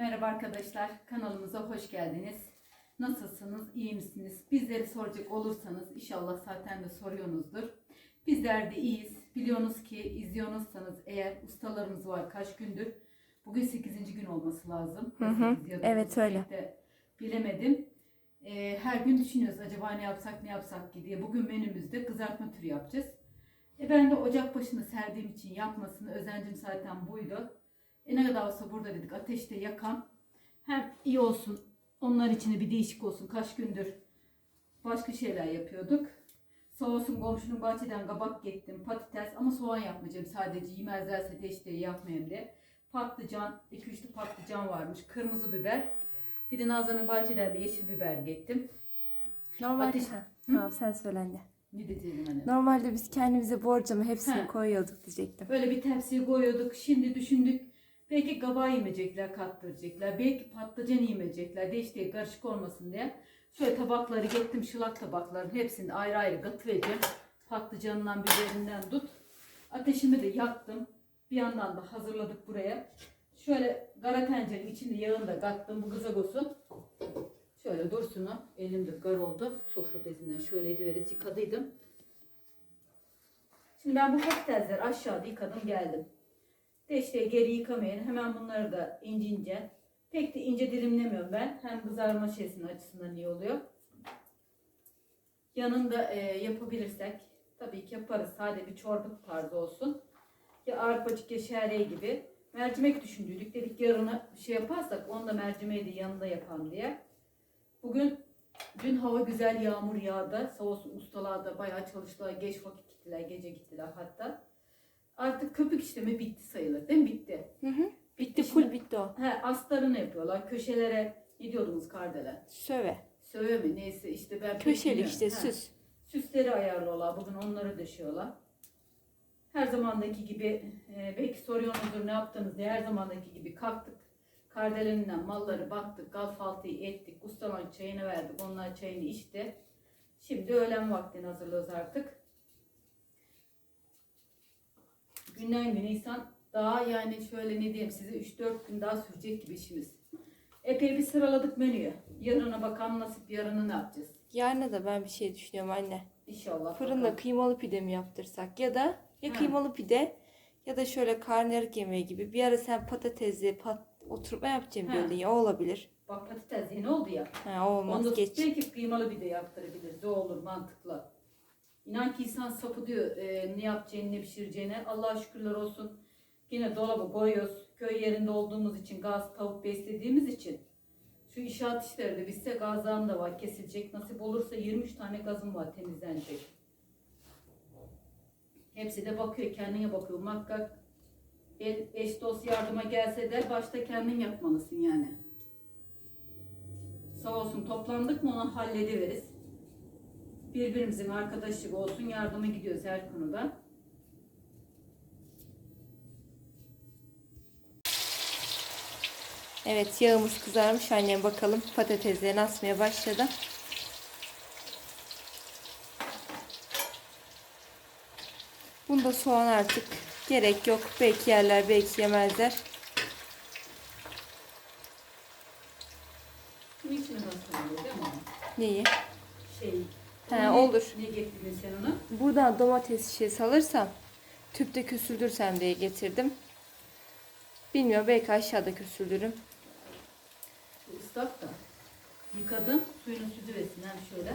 Merhaba arkadaşlar, kanalımıza hoş geldiniz. Nasılsınız, iyi misiniz? Bizleri soracak olursanız inşallah zaten de soruyorsunuzdur. Bizler de iyiyiz. Biliyorsunuz ki izliyorsanız eğer ustalarımız var kaç gündür. Bugün 8. gün olması lazım. Hı hı, evet, öyle. de Bilemedim. Ee, her gün düşünüyoruz acaba ne yapsak ne yapsak ki diye. Bugün menümüzde kızartma türü yapacağız. E ben de ocak başını serdiğim için yapmasını özencim zaten buydu. E ne kadar olsa burada dedik ateşte yakan hem iyi olsun onlar içine bir değişik olsun kaç gündür başka şeyler yapıyorduk. Sağ olsun komşunun bahçeden kabak gettim patates ama soğan yapmayacağım sadece yemezlerse de işte yapmayayım diye. Patlıcan, 2-3 patlıcan varmış, kırmızı biber. Bir de Nazan'ın bahçeden de yeşil biber gettim. Normalde Ateş- ha, tamam sen söylen de. Ne dedim hani? Normalde biz kendimize borcama hepsini Ha. koyuyorduk diyecektim. Böyle bir tepsiye koyuyorduk. Şimdi düşündük. Belki kabağı yemeyecekler, kattıracaklar. Belki patlıcan yemeyecekler. Değişti karışık olmasın diye. Şöyle tabakları gettim. Şılak tabakların hepsini ayrı ayrı katıvereceğim. Patlıcanından, biberinden tut. Ateşimi de yaktım. Bir yandan da hazırladık buraya. Şöyle kara tencerenin içinde yağını da kattım. Bu kızak olsun. Şöyle dursun o. Elimde gar oldu. Sofra bezinden şöyle ediveririz. Yıkadıydım. Şimdi ben bu patatesleri aşağıda yıkadım geldim. De işte geri yıkamayın. Hemen bunları da ince ince. Pek de ince dilimlemiyorum ben. Hem kızarma şeysinin açısından iyi oluyor. Yanında e, yapabilirsek tabii ki yaparız. Sade bir çorba tarzı olsun. Ya arpacık ya şehriye gibi. Mercimek düşündüydük. Dedik yarına şey yaparsak onu da mercimeği de yanında yapalım diye. Bugün dün hava güzel yağmur yağdı. Sağ olsun ustalar da bayağı çalıştılar. Geç vakit gittiler, gece gittiler hatta. Artık köpük işlemi bitti sayılır değil mi? Bitti. Hı hı. Bitti Şimdi- full bitti o. He, astarını yapıyorlar. Köşelere ne diyordunuz kardelen? Söve. Söve mi neyse işte ben pek Köşelik bilmiyorum. işte He. süs. Süsleri ayarlıyorlar. Bugün onları döşüyorlar. Her zamandaki gibi e, belki soruyorsunuzdur ne yaptınız diye her zamandaki gibi kalktık. Kardeleninden malları baktık, kahvaltıyı ettik, ustaların çayını verdik, onlar çayını içti. Şimdi öğlen vaktini hazırlıyoruz artık. Günden güne insan daha yani şöyle ne diyeyim size 3-4 gün daha sürecek gibi işimiz. Epey bir sıraladık menüyü. Yarına bakalım nasip yarını ne yapacağız. Yarına da ben bir şey düşünüyorum anne. İnşallah. Fırında bakalım. kıymalı pide mi yaptırsak ya da ya Ha. kıymalı pide ya da şöyle karnıyarık yemeği gibi. Bir ara sen patatesli pat oturma yapacağım Ha. diyordun ya o olabilir. Bak patates yeni oldu ya. Ha olmaz Onu da geç. belki kıymalı bir de yaptırabiliriz. O olur mantıklı. İnan ki insan sapı diyor e, ne yapacağını ne pişireceğini. Allah'a şükürler olsun. Yine dolabı koyuyoruz. Köy yerinde olduğumuz için gaz tavuk beslediğimiz için. Şu inşaat işleri de bizse gazdan da var kesilecek. Nasip olursa 23 tane gazım var temizlenecek. Hepsi de bakıyor kendine bakıyor. Muhakkak el, eş dost yardıma gelse de başta kendin yapmalısın yani. Sağ olsun toplandık mı onu hallediveriz. Birbirimizin arkadaşı gibi olsun yardıma gidiyoruz her konuda. Evet yağımız kızarmış annem bakalım patateslerini asmaya başladı. Bunda soğan artık gerek yok. Belki yerler belki yemezler. Nasıl oluyor değil mi? Neyi? Şey. He, ne- olur. Ne getirdin sen ona? Buradan domates şişesi alırsam tüpte küsüldürsem diye getirdim. Bilmiyorum belki aşağıda küsüldürüm. Bu ıslak da. Yıkadım. Suyunu süzüversin hem şöyle.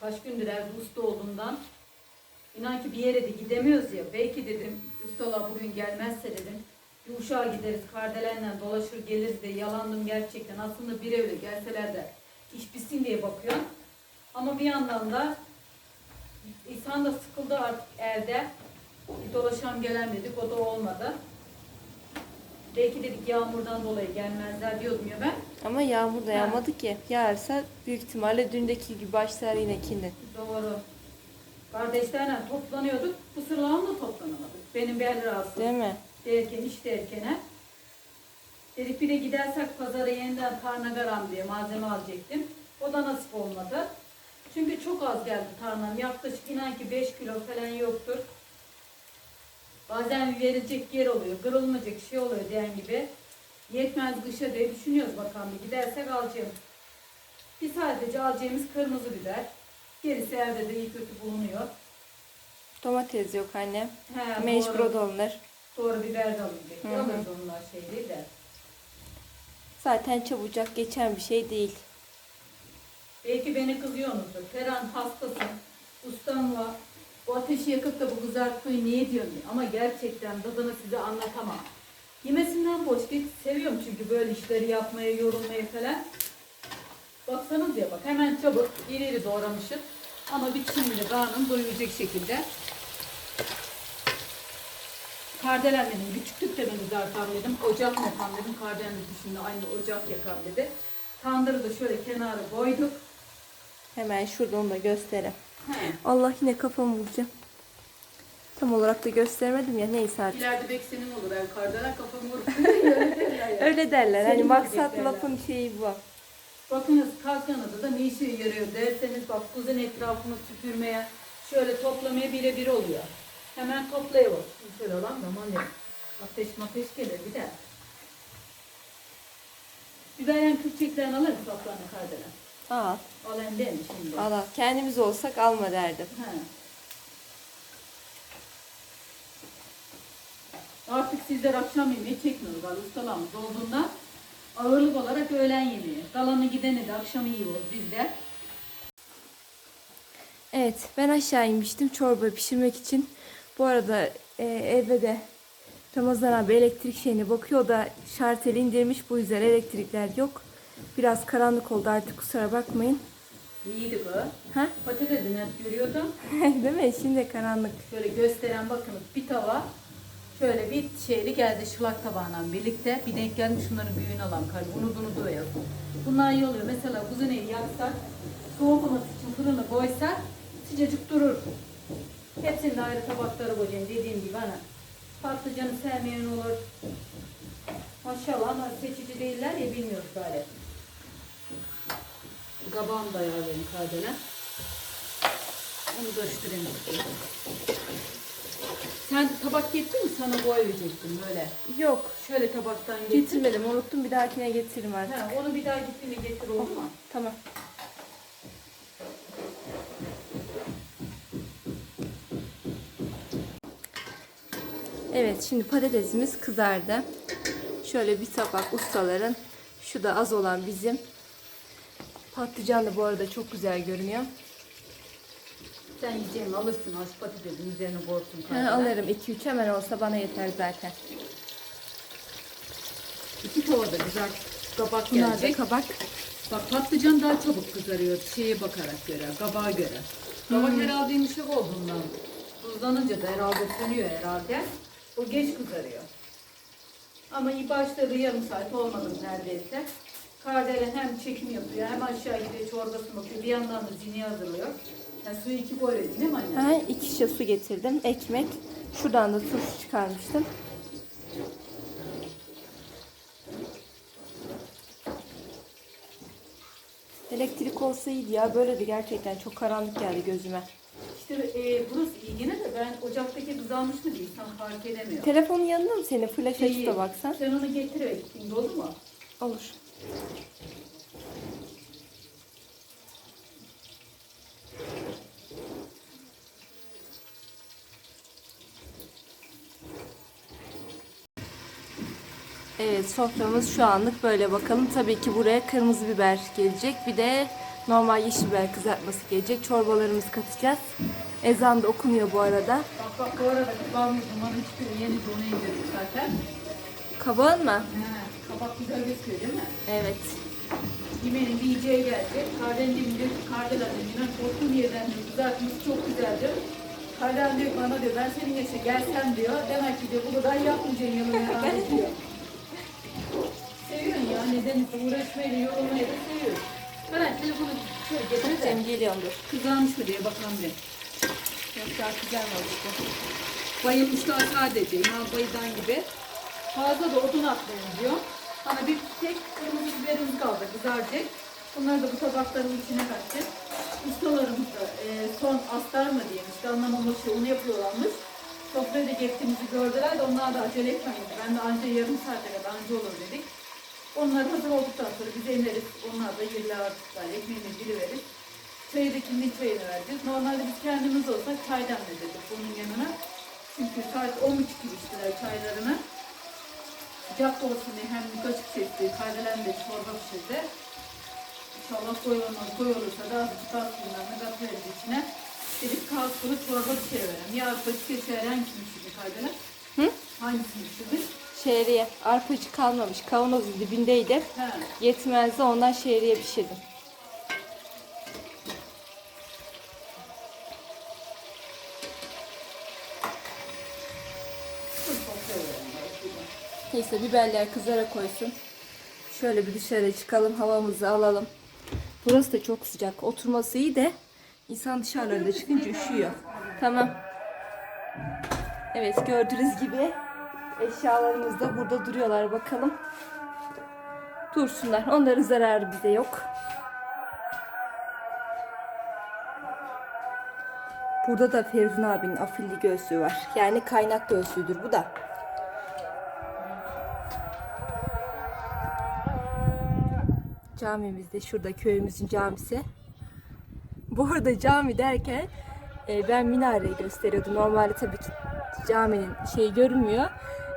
Kaç gündür evde usta olduğundan inan ki bir yere de gidemiyoruz ya. Belki dedim ustalar bugün gelmezse dedim. Bir uşağa gideriz kardelenle dolaşır geliriz de yalandım gerçekten. Aslında bir evle gelseler de iş bitsin diye bakıyorum. Ama bir yandan da İnsan da sıkıldı artık evde. Bir dolaşan gelen dedik o da olmadı. Belki dedik yağmurdan dolayı gelmezler diyordum ya ben. Ama yağmur da Ha. yağmadı ki. Yağarsa büyük ihtimalle dündeki gibi başlar yine kindin. Doğru. Kardeşlerle toplanıyorduk. Bu sıralarla da toplanamadık. Benim bel rahatsız. Değil mi? Derken iş derkene. Dedik bir de gidersek pazara yeniden karnagaram diye malzeme alacaktım. O da nasip olmadı. Çünkü çok az geldi tarlam. Yaklaşık inan ki 5 kilo falan yoktur. Bazen verilecek yer oluyor, kırılmayacak şey oluyor diyen gibi. Yetmez kışa diye düşünüyoruz bakalım gidersek alacağım. Bir sadece alacağımız kırmızı biber. Gerisi evde de iyi kötü bulunuyor. Domates yok anne. He, Mecbur o da alınır. Doğru biber de alınacak. Alırız onlar şey değil de. Zaten çabucak geçen bir şey değil. Belki beni kızıyorsunuzdur. Ferhan hastasın. Ustam var. Bu ateşi yakıp da bu kızartmayı niye diyorsun? Ama gerçekten tadını size anlatamam. Yemesinden boş değil. Seviyorum çünkü böyle işleri yapmaya, yorulmaya falan. Baksanız ya bak hemen çabuk iri doğramışım. Ama bir şimdi karnım doyuracak şekilde. Kardelen dedim. Küçüklükte ben kızartam dedim. Ocak yapam dedim. Kardelen de şimdi aynı ocak yakam dedi. Tandırı da şöyle kenara koyduk. Hemen şurada onu da göstereyim. He. Allah yine kafamı vuracağım. Tam olarak da göstermedim ya neyse artık. İleride belki senin olur el kardelen kafamı vurup öyle derler ya. Öyle derler. Senin Hani maksat lafın şeyi bu. Bakınız kalkanada da ne işe yarıyor derseniz bak kuzun etrafını süpürmeye, şöyle toplamaya birebir oluyor. Hemen toplayalım. Şöyle olan da aman Ateş mateş gelir bir de. Biberyen kürçeklerini alır mı toprağını kardelen? Al. Alayım değil mi şimdi? Al al. Kendimiz olsak alma derdim. He. Artık sizler akşam yemeği çekmiyorlar ustalarımız olduğunda ağırlık olarak öğlen yemeği. Kalanı gideni de akşam yiyoruz bizde. Evet ben aşağı inmiştim çorba pişirmek için. Bu arada e, evde de Ramazan abi elektrik şeyine bakıyor da şarteli indirmiş bu yüzden elektrikler yok. Biraz karanlık oldu artık kusura bakmayın. İyiydi bu. Ha? Patatesi net görüyordum. Değil mi? Şimdi karanlık. Şöyle gösteren bakınız bir tava. Şöyle bir şeyli geldi şılak tabağıyla birlikte. Bir denk gelmiş şunların büyüğünü alan kalbi. Bunu bunu doyalım. Bunlar iyi oluyor. Mesela kuzuneyi yaksak, soğumaması için fırına koysak sıcacık durur. Hepsinin de ayrı tabakları koyacağım dediğim gibi hani. Patlıcanı sevmeyen olur. Maşallah ama seçici değiller ya bilmiyoruz galiba. Kabağım da ayarlayayım kardele. Onu karıştırayım. Sen tabak getirdin mi? Sana boy verecektim böyle. Yok. Şöyle tabaktan getir. Getirmedim. Unuttum. Bir dahakine getiririm artık. Ha, onu bir daha gittiğinde getir oldu mu? Tamam. Evet şimdi patatesimiz kızardı. Şöyle bir tabak ustaların. Şu da az olan bizim. Patlıcan da bu arada çok güzel görünüyor. Sen yiyeceğini alırsın aç patatesin üzerine. Ha, kardelen. alırım 2-3 hemen olsa bana yeter zaten. İki tavada güzel kabak Bunlar da gelecek. kabak. Bak patlıcan daha çabuk kızarıyor şeye bakarak göre, kabağa göre. Kabak herhalde yumuşak olduğundan. Tuzlanınca da herhalde sönüyor herhalde. O geç kızarıyor. Ama başladı yarım saat olmadı neredeyse. Kardelen hem çekim yapıyor hem aşağı gidiyor çorbasını bakıyor. Bir yandan da zini hazırlıyor. Yani suyu iki koyuyorsun değil mi anne? Ha, iki şişe su getirdim. Ekmek. Şuradan da turşu çıkarmıştım. Elektrik olsa iyiydi ya. Böyle de gerçekten çok karanlık geldi gözüme. İşte e, burası iyi yine de ben ocaktaki kızarmış mı değil insan fark edemiyor. Telefonun yanında mı senin? Flash açıp da baksan. Sen onu getir ve gittiğinde olur mu? Olur. Evet soframız şu anlık böyle bakalım. Tabii ki buraya kırmızı biber gelecek. Bir de normal yeşil biber kızartması gelecek. Çorbalarımızı katacağız. Ezan da okunuyor bu arada. Bak bak bu arada kabağımız dumanı hiçbir yeni donu indirdik zaten. Kabağın mı? He, kabak güzel gözüküyor değil mi? Evet. Yemeğin bir yiyeceği geldi. Kardelen diyor ki Kardelen diyor ben korktuğum yerden diyor kızartması çok güzeldir. Kardelen diyor bana diyor ben senin yaşa gelsem diyor. Demek ki diyor bu kadar yapmayacaksın yanına herhalde diyor. Seviyorsun ya nedense uğraşmayı da yorulmayı da seviyorsun. Karan telefonu şöyle getir de. Cem geliyordur. Kızarmış mı diye bakalım bir. Yok daha var işte. Bayılmışlar sadece. İmam bayıdan gibi. Fazla da odun atmayın diyor. Hani bir tek kırmızı biberimiz kaldı kızaracak. Bunları da bu tabakların içine katacağız. ustalarımız da e, son astar mı diyeyim işte anlamamışı onu yapıyorlarmış. Sofraya da geçtiğimizi gördüler de onlar da acele etmeyin. Ben de anca yarım saate kadar anca olur dedik. Onlar hazır olduktan sonra biz ineriz. Onlar da yerler artıklar. Ekmeğini dili verir. Çayı da kimin çayını vereceğiz. Normalde biz kendimiz olsak çay demledirdik bunun yanına. Çünkü saat 10.30 gibi içtiler çaylarını. Sıcak da olsun diye hem açık çekti. Kardelen de çorba pişirdi. İnşallah koy olmaz. Koy olursa da azıcık az suyundan katlarız içine. Dedik kalkını çorba pişiriverelim. Ya arpacık keser hangisini pişirdi kardelen? Hı? Hangisini pişirdi? Şehriye. Arpacı kalmamış. Kavanoz dibindeydi. He. Yetmezdi ondan şehriye pişirdim. Neyse biberler kızara koysun. Şöyle bir dışarı çıkalım havamızı alalım. Burası da çok sıcak. Oturması iyi de insan dışarılarda çıkınca üşüyor. Tamam. Evet gördüğünüz gibi eşyalarımız da burada duruyorlar bakalım. Dursunlar. Onların zararı bize yok. Burada da Feridun abinin afilli göğsü var. Yani kaynak göğsüdür bu da. Camimiz de şurada köyümüzün camisi. Bu arada cami derken e, ben minareyi gösteriyordum. Normalde tabii ki caminin şeyi görünmüyor.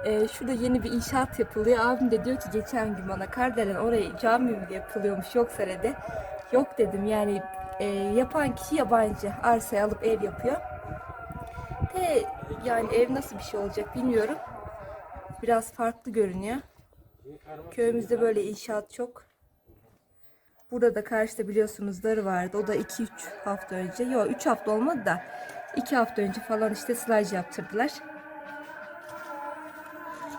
E, şurada yeni bir inşaat yapılıyor. Abim de diyor ki geçen gün bana Kardelen orayı cami mi yapılıyormuş yoksa dedi. Yok dedim yani e, yapan kişi yabancı. Arsayı alıp ev yapıyor. De yani ev nasıl bir şey olacak bilmiyorum. Biraz farklı görünüyor. Köyümüzde böyle inşaat çok. Burada da karşıda biliyorsunuz darı vardı. O da 2-3 hafta önce. Yok 3 hafta olmadı da 2 hafta önce falan işte sılaj yaptırdılar.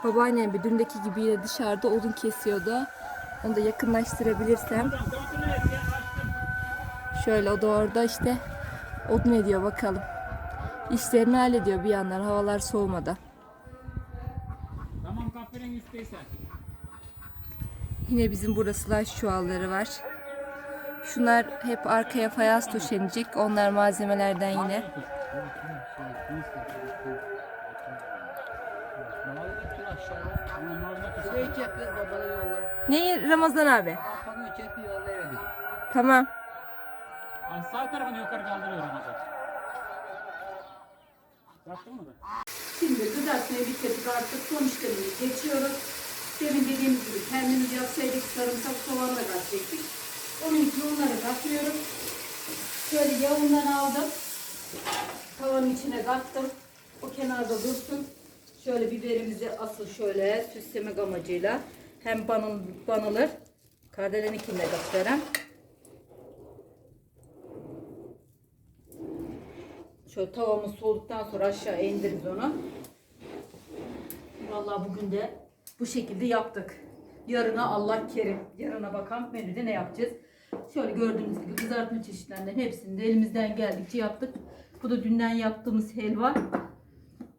Babaannem bir dündeki gibi yine dışarıda odun kesiyordu. Onu da yakınlaştırabilirsem. Şöyle o da orada işte odun ediyor bakalım. İşlerini hallediyor bir yandan havalar soğumadan. Tamam kahverengi üstteysen. Yine bizim burada slash çuvalları var. Şunlar hep arkaya fayans döşenecek. Onlar malzemelerden yine. Çekti babana yolla. Ne Ramazan abi? Bana çekti yollayalım. Tamam. Ay, Sağ tarafını yukarı kaldırıyor Ramazan. Baktın mı da? Şimdi kızartmayı bitirdik artık son işlemini geçiyoruz. Demin dediğimiz gibi kendimiz yapsaydık sarımsak soğanla katacaktık. Onun için onları katlıyorum. Şöyle yağından aldım. Tavanın içine kattım. O kenarda dursun. Şöyle biberimizi asıl şöyle süslemek amacıyla hem banıl, banılır. Kardelenikini de katıyorum. Şöyle tavamız soğuduktan sonra aşağı indiririz onu. Vallahi bugün de bu şekilde yaptık. Yarına Allah kerim. Yarına bakan menüde ne yapacağız? Şöyle gördüğünüz gibi kızartma çeşitlerinden hepsini de elimizden geldikçe yaptık. Bu da dünden yaptığımız helva.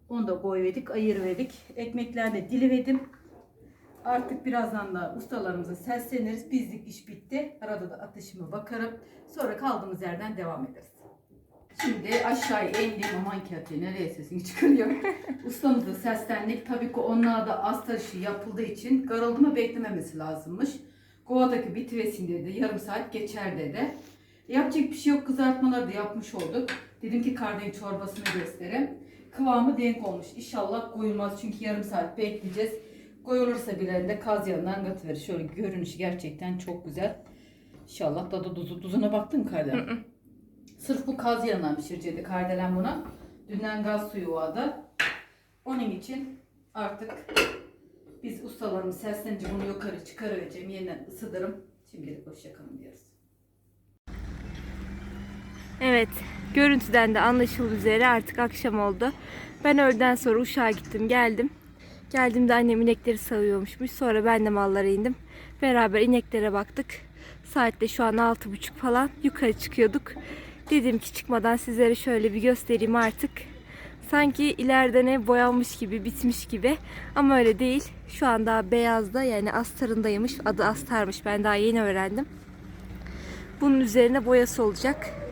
Onu da koyverdik, ayırverdik. Ekmekler de dilivedim. Artık birazdan da ustalarımıza sesleniriz. Bizlik iş bitti. Arada da atışıma bakarım. Sonra kaldığımız yerden devam ederiz. Şimdi aşağıya indim. Aman ki Hatice, nereye sesini çıkarıyor. Ustamızla seslendik. Tabii ki onlar da astar işi yapıldığı için karıldımı beklememesi lazımmış. Kovadaki bitivesin dedi. Yarım saat geçer dedi. Yapacak bir şey yok. Kızartmaları da yapmış olduk. Dedim ki kardeşin çorbasını göstereyim. Kıvamı denk olmuş. İnşallah koyulmaz çünkü yarım saat bekleyeceğiz. Koyulursa bile de kaz yanından katıverir. Şöyle görünüşü gerçekten çok güzel. İnşallah tadı tuzu, tuzuna baktın mı Kardelen? Sırf bu kaz yanından pişirecekti Kardelen buna. Dünden gaz suyu vardı. Onun için artık biz ustalarımız seslenince bunu yukarı çıkaracağım. Yeniden ısıtırım. Şimdilik hoşçakalın diyoruz. Evet, görüntüden de anlaşıldığı üzere artık akşam oldu. Ben öğleden sonra uşağa gittim, geldim. Geldiğimde annem inekleri sağıyormuşmuş. Sonra ben de mallara indim. Beraber ineklere baktık. Saatte şu an altı buçuk falan. Yukarı çıkıyorduk. Dedim ki çıkmadan sizlere şöyle bir göstereyim artık. Sanki ileride ne boyanmış gibi, bitmiş gibi. Ama öyle değil. Şu an daha beyazda yani astarındaymış. Adı astarmış. Ben daha yeni öğrendim. Bunun üzerine boyası olacak.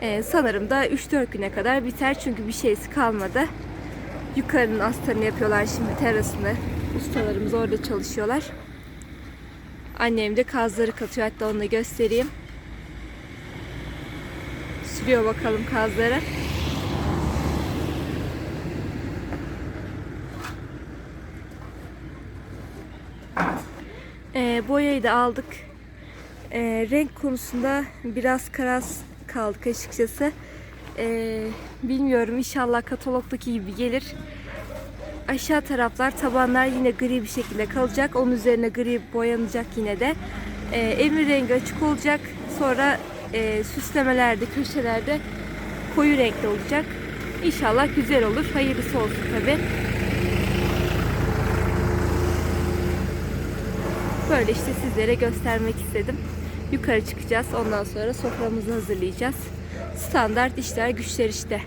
Ee, sanırım da 3-4 güne kadar biter çünkü bir şeysi kalmadı. Yukarının astarını yapıyorlar şimdi terasını. Ustalarımız orada çalışıyorlar. Annem de kazları katıyor hatta onu da göstereyim. Sürüyor bakalım kazları. Ee, boyayı da aldık. Ee, renk konusunda biraz karas kaldık açıkçası. Ee, bilmiyorum inşallah katalogdaki gibi gelir. Aşağı taraflar tabanlar yine gri bir şekilde kalacak. Onun üzerine gri boyanacak yine de. Ee, emir rengi açık olacak. Sonra e, süslemelerde, köşelerde koyu renkli olacak. İnşallah güzel olur. Hayırlısı olsun tabi. Böyle işte sizlere göstermek istedim. Yukarı çıkacağız. Ondan sonra soframızı hazırlayacağız. Standart işler güçler işte.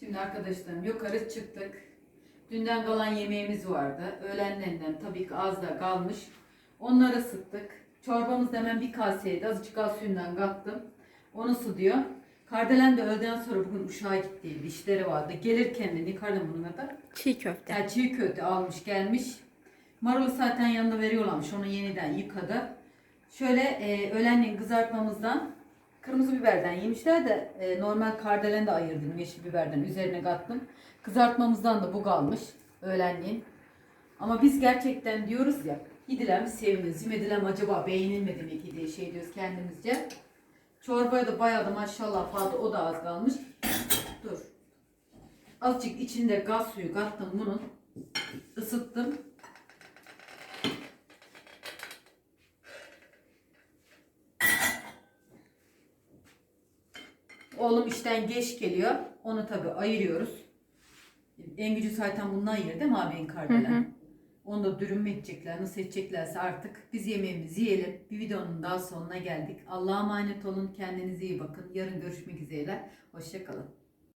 Şimdi arkadaşlarım yukarı çıktık. Dünden kalan yemeğimiz vardı. Öğlenlerinden tabii ki az da kalmış. Onları ısıttık. Çorbamız hemen bir kaseydi. Azıcık az suyundan kattım. Onu su diyor. Kardelen de öğleden sonra bugün uşağa gittiydi. İşleri vardı. Gelirken de bununla da Çiğ köfte. yani çiğ köfte almış gelmiş. Marul zaten yanında veriyorlarmış. Onu yeniden yıkadı. Şöyle e, öğlenleyin kızartmamızdan kırmızı biberden yemişler de e, normal kardelen de ayırdım yeşil biberden üzerine kattım. Kızartmamızdan da bu kalmış öğlenleyin. Ama biz gerçekten diyoruz ya gidilen seviniz, zimedilen acaba beğenilmedi mi ki diye şey diyoruz kendimizce. Çorbaya da bayağı da maşallah fazla o da az kalmış. Dur. Azıcık içinde gaz suyu kattım bunun. Isıttım. Oğlum işten geç geliyor. Onu tabi ayırıyoruz. En gücü zaten bundan ayır değil mi abinin kardelen? Onu da dürüm edecekler, nasıl edeceklerse artık biz yemeğimizi yiyelim. Bir videonun daha sonuna geldik. Allah'a emanet olun, kendinize iyi bakın. Yarın görüşmek üzere. Hoşçakalın.